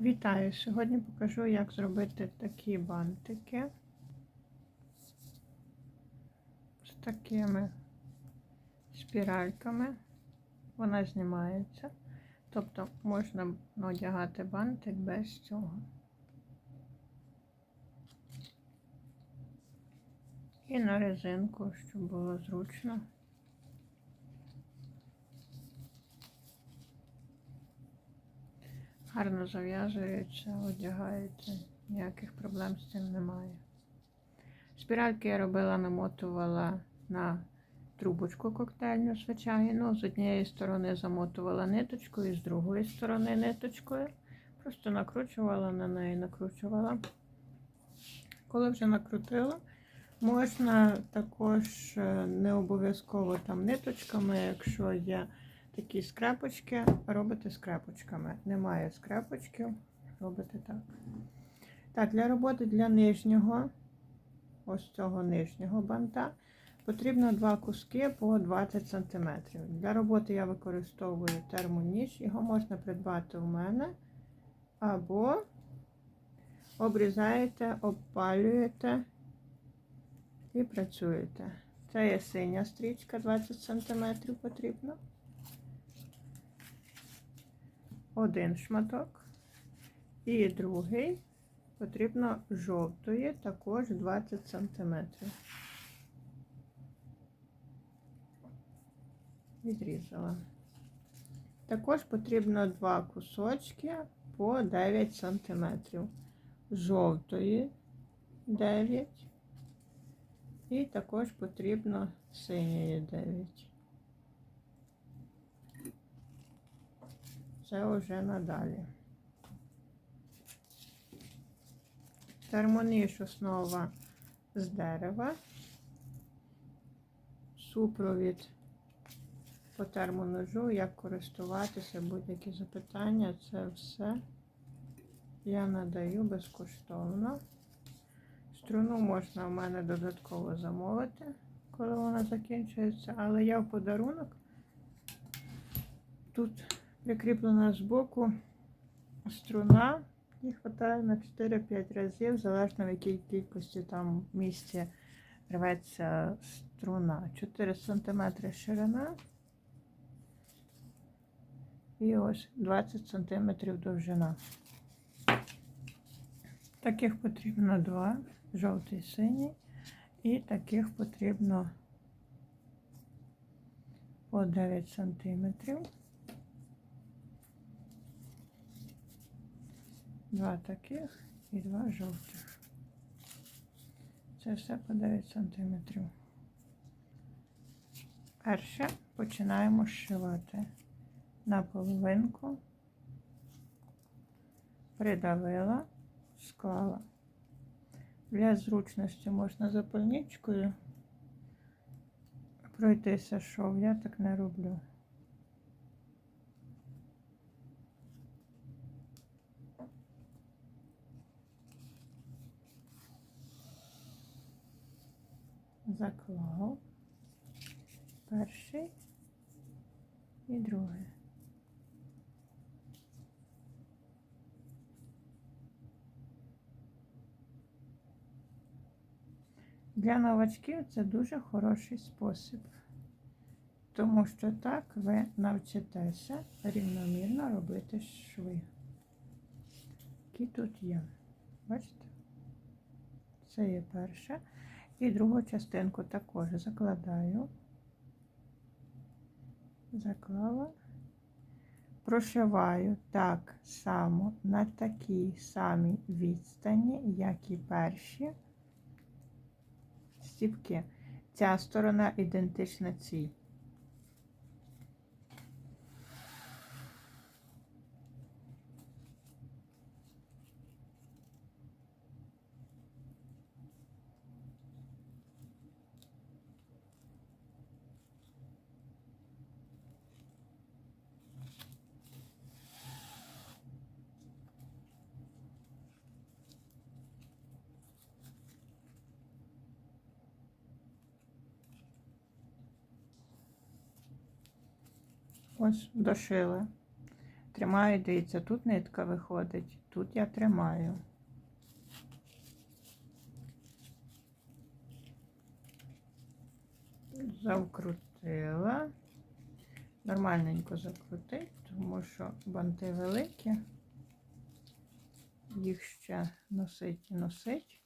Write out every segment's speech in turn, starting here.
Вітаю! Сьогодні покажу, як зробити такі бантики з такими спіральками. Вона знімається. Тобто можна одягати бантик без цього. І на резинку, щоб було зручно. Гарно зав'язується, одягається, ніяких проблем з цим немає. Спіральки я робила, намотувала на трубочку коктейльну звичайно. З однієї сторони замотувала ниточкою, з другої сторони ниточкою. Просто накручувала на неї, накручувала. Коли вже накрутила, можна також е, не обов'язково там ниточками, якщо є такі скрепочки, робите скрепочками. Немає скрепочків, робите так. Так, для роботи для нижнього, ось цього нижнього банта, потрібно два куски по 20 см. Для роботи я використовую термоніж, його можна придбати у мене. Або обрізаєте, обпалюєте і працюєте. Це є синя стрічка 20 см потрібно. Один шматок. І другий потрібно жовтої, також 20 см. Відрізала. Також потрібно два кусочки по 9 см. Жовтої 9. І також потрібно синьої 9. Це вже надалі. Термоніж основа з дерева, супровід по термоножу, як користуватися, будь-які запитання, це все я надаю безкоштовно. Струну можна в мене додатково замовити, коли вона закінчується, але я в подарунок тут прикріплена з струна. І вистачає на 4-5 разів, залежно в якій кількості там в місці рветься струна. 4 см ширина і ось 20 см довжина. Таких потрібно два, жовтий синій, і таких потрібно по 9 сантиметрів. Два таких і два жовтих. Це все по 9 см. Перше починаємо зшивати на половинку, придавила, склала. Для зручності можна запальничкою пройтися шов, я так не роблю. Заклав перший і другий. Для новачків це дуже хороший спосіб, тому що так ви навчитеся рівномірно робити шви, які тут є. Бачите? Це є перше. І другу частинку також закладаю, заклала, прошиваю так само на такій самій відстані, як і перші стіпки. Ця сторона ідентична цій. Ось дошили. Тримаю, дивіться, тут нитка виходить, тут я тримаю. Закрутила. Нормальненько закрутить, тому що банти великі. Їх ще носить і носить.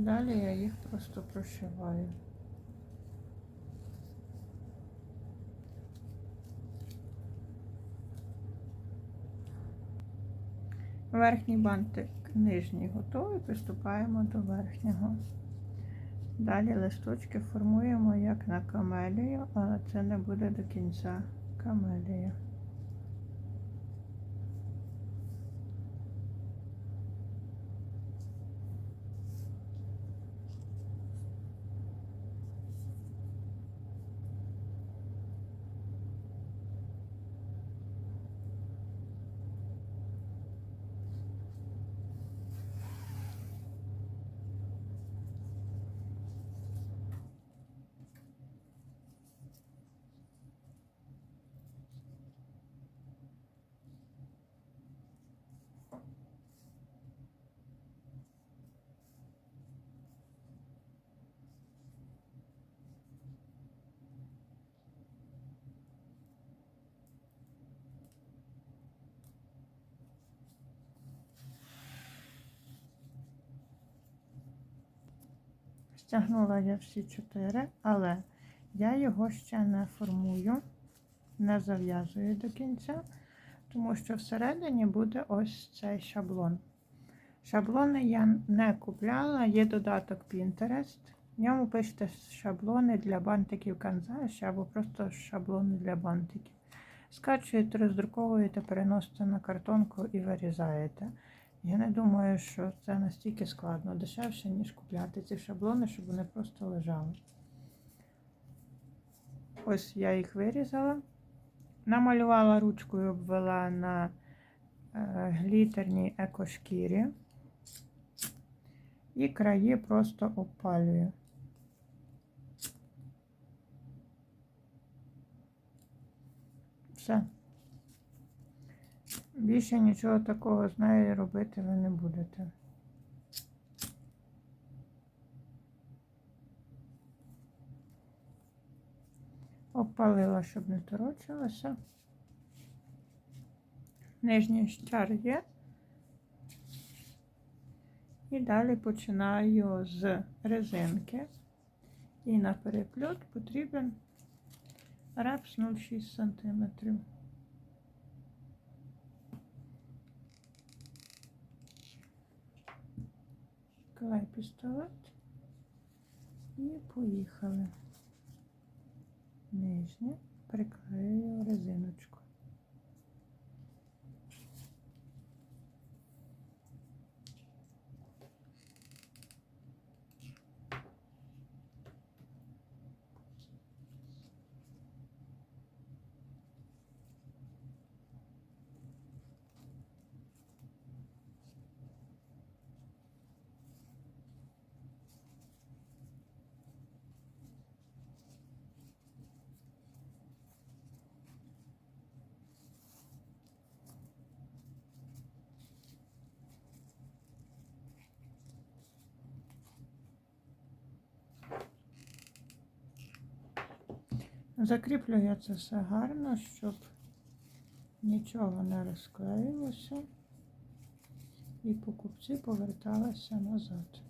Далі я їх просто прошиваю. Верхній бантик нижній готовий, приступаємо до верхнього. Далі листочки формуємо як на камелію, але це не буде до кінця камелія. Стягнула я всі чотири, але я його ще не формую, не зав'язую до кінця, тому що всередині буде ось цей шаблон. Шаблони я не купляла, є додаток Pinterest. В ньому пишете шаблони для бантиків канзаші або просто шаблони для бантиків. Скачуєте, роздруковуєте, переносите на картонку і вирізаєте. Я не думаю, що це настільки складно, дешевше, ніж купляти ці шаблони, щоб вони просто лежали. Ось я їх вирізала. Намалювала ручкою, обвела на е, глітерній екошкірі. І краї просто опалюю. Все. Більше нічого такого з нею робити ви не будете. Опалила, щоб не торочилося. Нижній щар є. І далі починаю з резинки. І на перепльот потрібен рапс 0,6 см. Клей пістолет і поїхали. Нижнє приклею резиночку. Закріплю я це все гарно, щоб нічого не розклеїлося і покупці поверталися назад.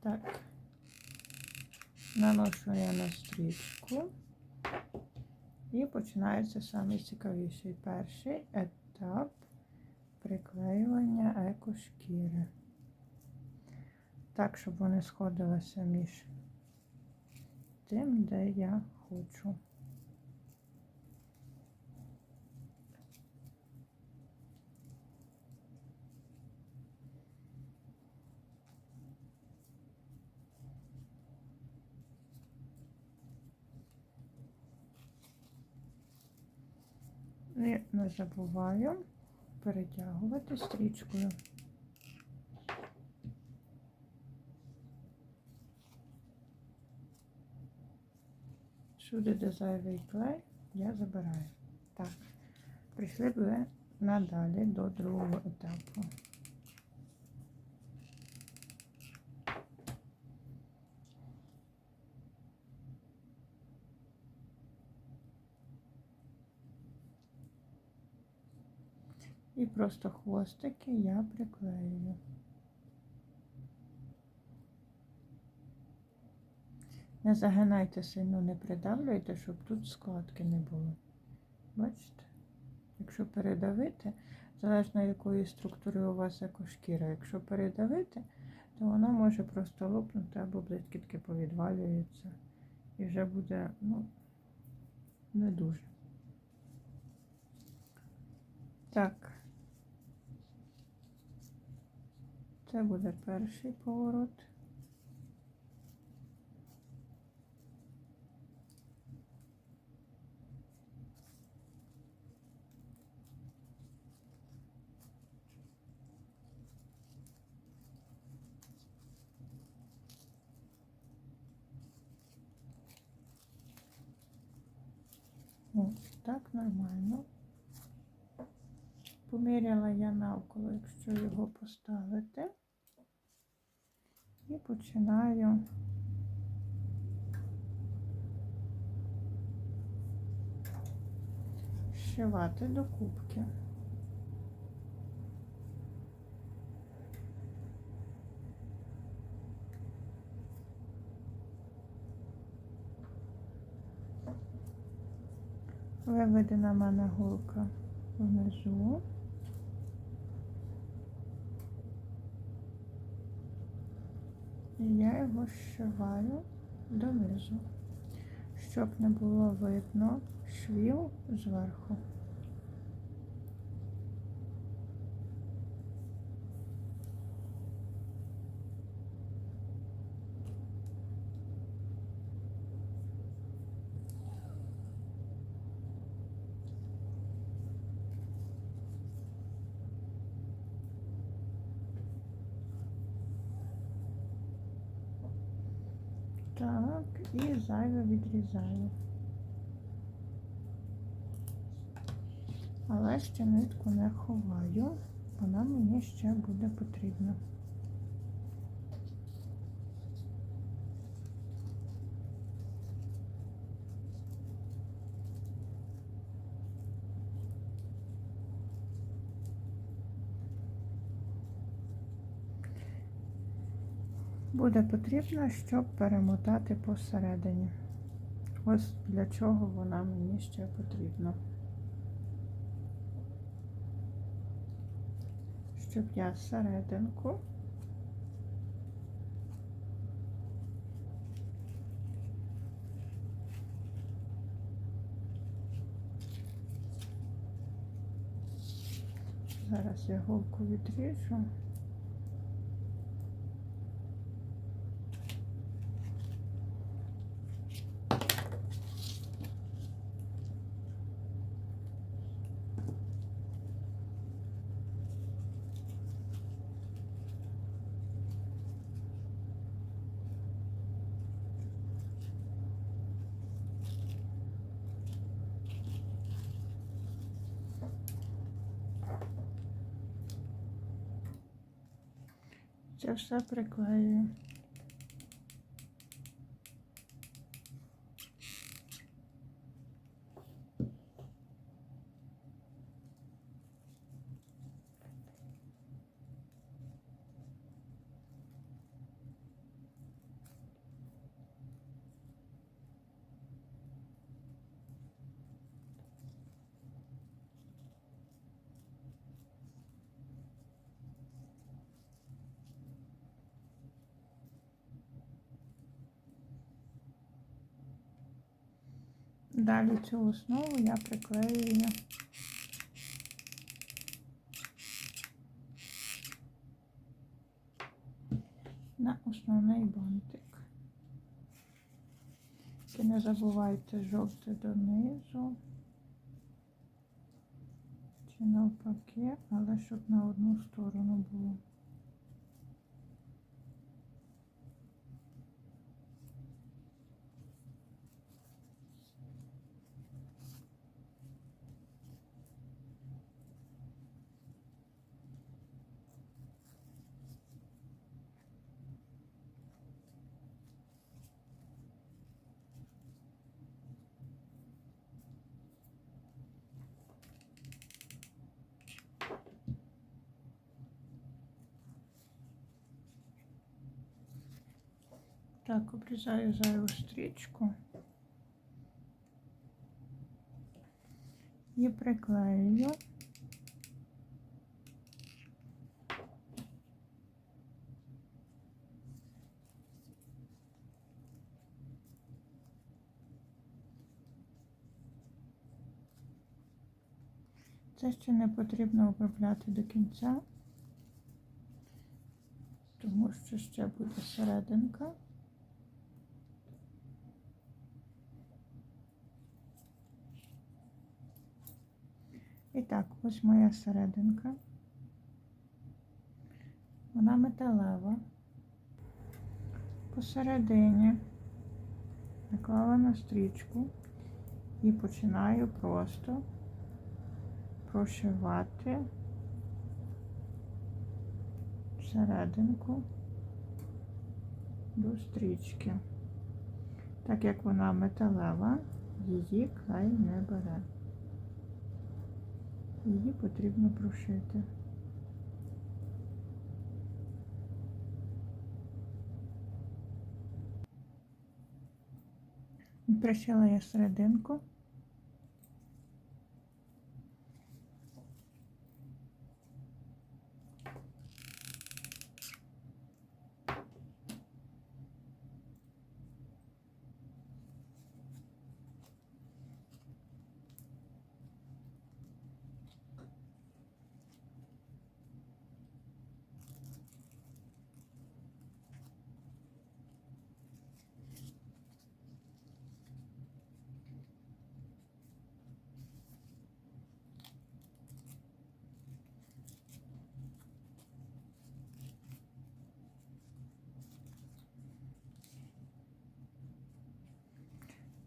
Так, наношу я на стрічку і починається найцікавіший перший етап приклеювання екошкіри. Так, щоб вони сходилися між тим, де я хочу. Не забуваю перетягувати стрічкою. Всюди, де зайвий клей, я забираю. Так, прийшли б надалі до другого етапу. І просто хвостики я приклеюю. Не загинайте сильно, не придавлюйте, щоб тут складки не було. Бачите? Якщо передавити, залежно якої структури у вас екошкіра, якщо передавити, то воно може просто лопнути або блискітки повідвалюються. І вже буде, ну, не дуже. Так. Це буде перший поворот. О, так нормально. Поміряла я навколо, якщо його поставити. І починаю шивати до кубки. Виведена в мене голка внизу. І я його зшиваю донизу, щоб не було видно швів зверху. Так, і зайве відрізаю. Але ще нитку не ховаю, вона мені ще буде потрібна. Буде потрібно, щоб перемотати посередині. Ось для чого вона мені ще потрібна. Щоб я серединку Зараз я голку відріжу. Все приклею. Далі цю основу я приклеюю на основний бантик. І не забувайте жовте донизу. Чи навпаки, але щоб на одну сторону було. Так, обрізаю зайву стрічку і приклею. Це ще не потрібно обробляти до кінця, тому що ще буде серединка. Так, ось моя серединка. Вона металева. Посередині наклала на стрічку і починаю просто прошивати серединку до стрічки. Так як вона металева, її клей не бере. Її потрібно прошити. Пришила я серединку.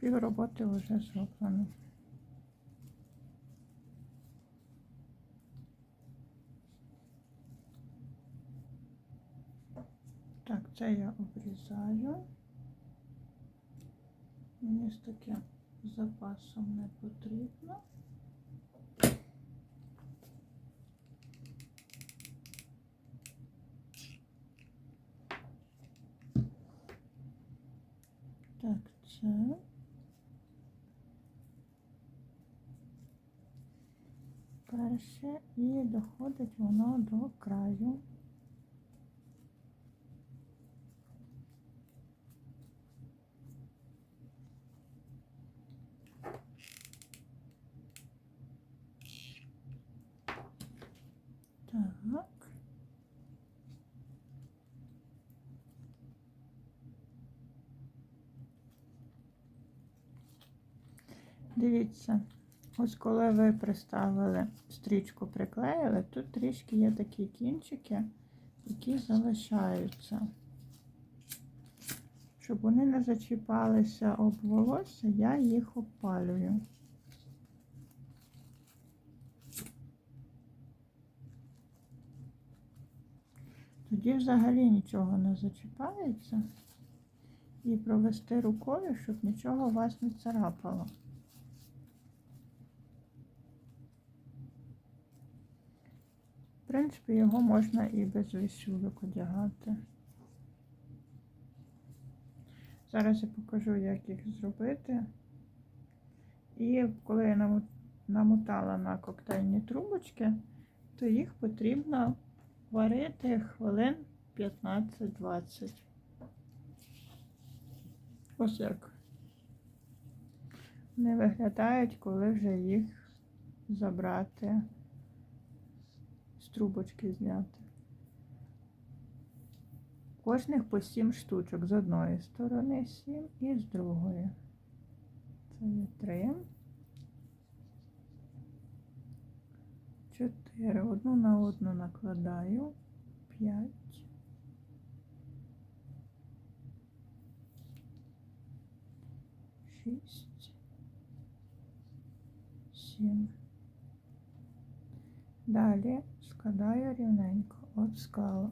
Пів роботи вже зроблено. Так, це я обрізаю. Мені з таким запасом не потрібно. Так, це. Перше і доходить воно до краю. Дивіться, ось коли ви приставили стрічку, приклеїли, тут трішки є такі кінчики, які залишаються. Щоб вони не зачіпалися об волосся, я їх опалюю. Тоді взагалі нічого не зачіпається. І провести рукою, щоб нічого вас не царапало. Принципі, його можна і без висюлок одягати. Зараз я покажу, як їх зробити. І коли я намотала на коктейльні трубочки, то їх потрібно варити хвилин 15-20. Ось як вони виглядають, коли вже їх забрати, трубочки зняти. Кожних по 7 штучок з одної сторони 7 і з другої. Це є 3. чотири. Одну на одну накладаю. П'ять. Шість. Сім. Далі складаю рівненько. От склала.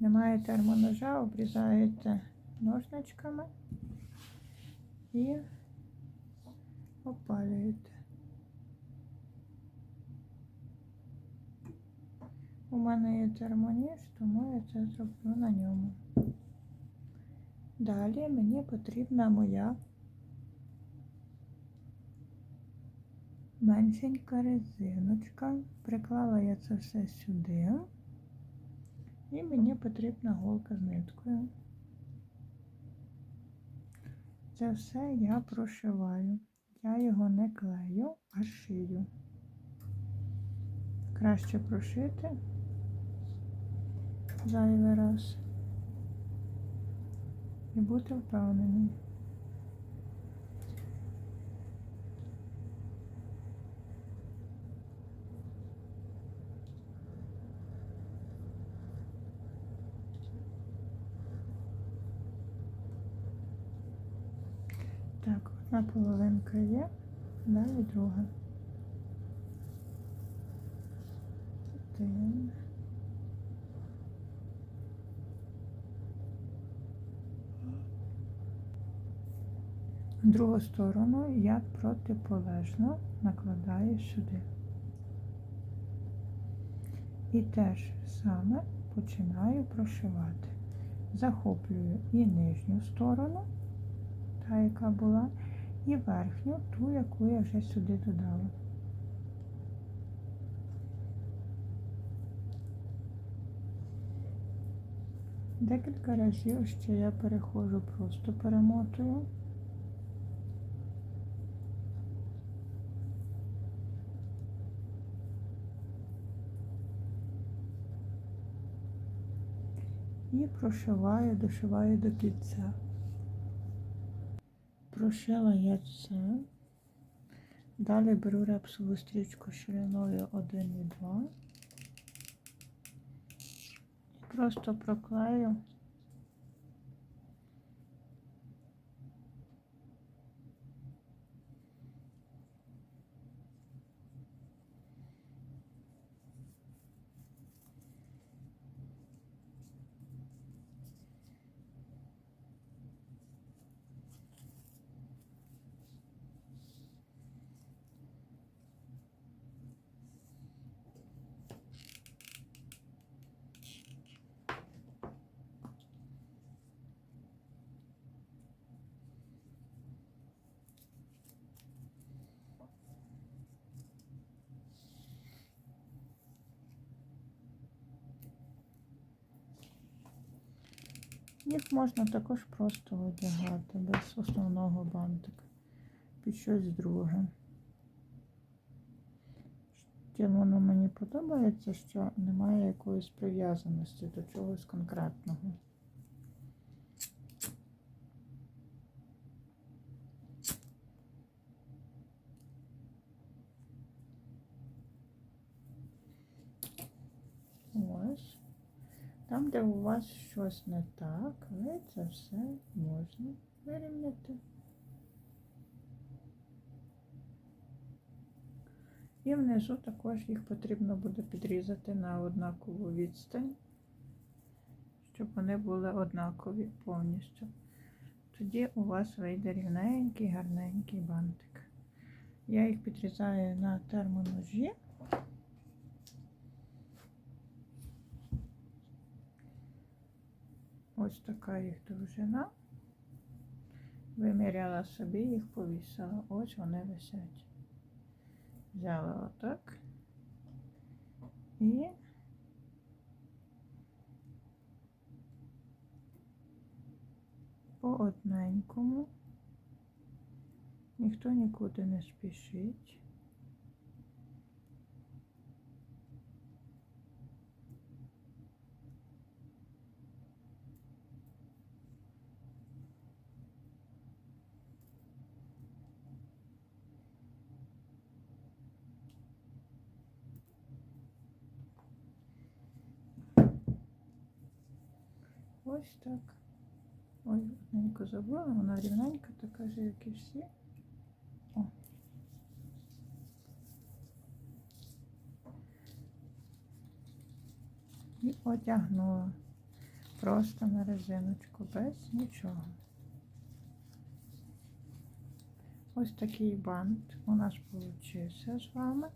Немає термоножа, обрізаєте ножничками і опалюєте. У мене є термоніж, тому я це зроблю на ньому. Далі мені потрібна моя меншенька резиночка. Приклала я це все сюди. І мені потрібна голка з ниткою. Це все я прошиваю. Я його не клею, а шию. Краще прошити зайвий раз і бути впевненим. Так, одна половинка є, далі друга. Один. Другу сторону я протиполежно накладаю сюди. І теж саме починаю прошивати. Захоплюю і нижню сторону, та, яка була, і верхню, ту, яку я вже сюди додала. Декілька разів ще я переходжу, просто перемотую. І прошиваю, дошиваю до кінця. Прошила я це. Далі беру репсову стрічку шириною 1 і 2. І просто проклею. Їх можна також просто одягати без основного бантика під щось друге. Чим воно мені подобається, що немає якоїсь прив'язаності до чогось конкретного. Ось. Там, де у вас щось не так, ви це все можна вирівняти. І внизу також їх потрібно буде підрізати на однакову відстань, щоб вони були однакові повністю. Тоді у вас вийде рівненький, гарненький бантик. Я їх підрізаю на термоножі. Ось така їх довжина. Виміряла собі, їх повісила. Ось вони висять. Взяла отак і по одненькому. Ніхто нікуди не спішить. Ось так. Ой, одненько забула, вона рівненька така ж, як і всі. О. І одягнула. Просто на резиночку, без нічого. Ось такий бант у нас получився з вами.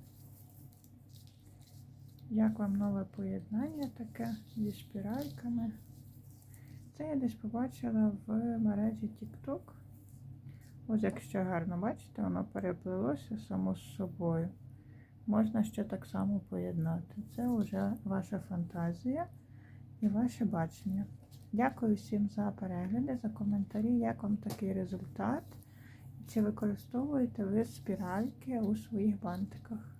Як вам нове поєднання таке зі спіральками? Це я десь побачила в мережі TikTok. Ось якщо гарно бачите, воно переплилося само з собою. Можна ще так само поєднати. Це вже ваша фантазія і ваше бачення. Дякую всім за перегляди, за коментарі, як вам такий результат. Чи використовуєте ви спіральки у своїх бантиках?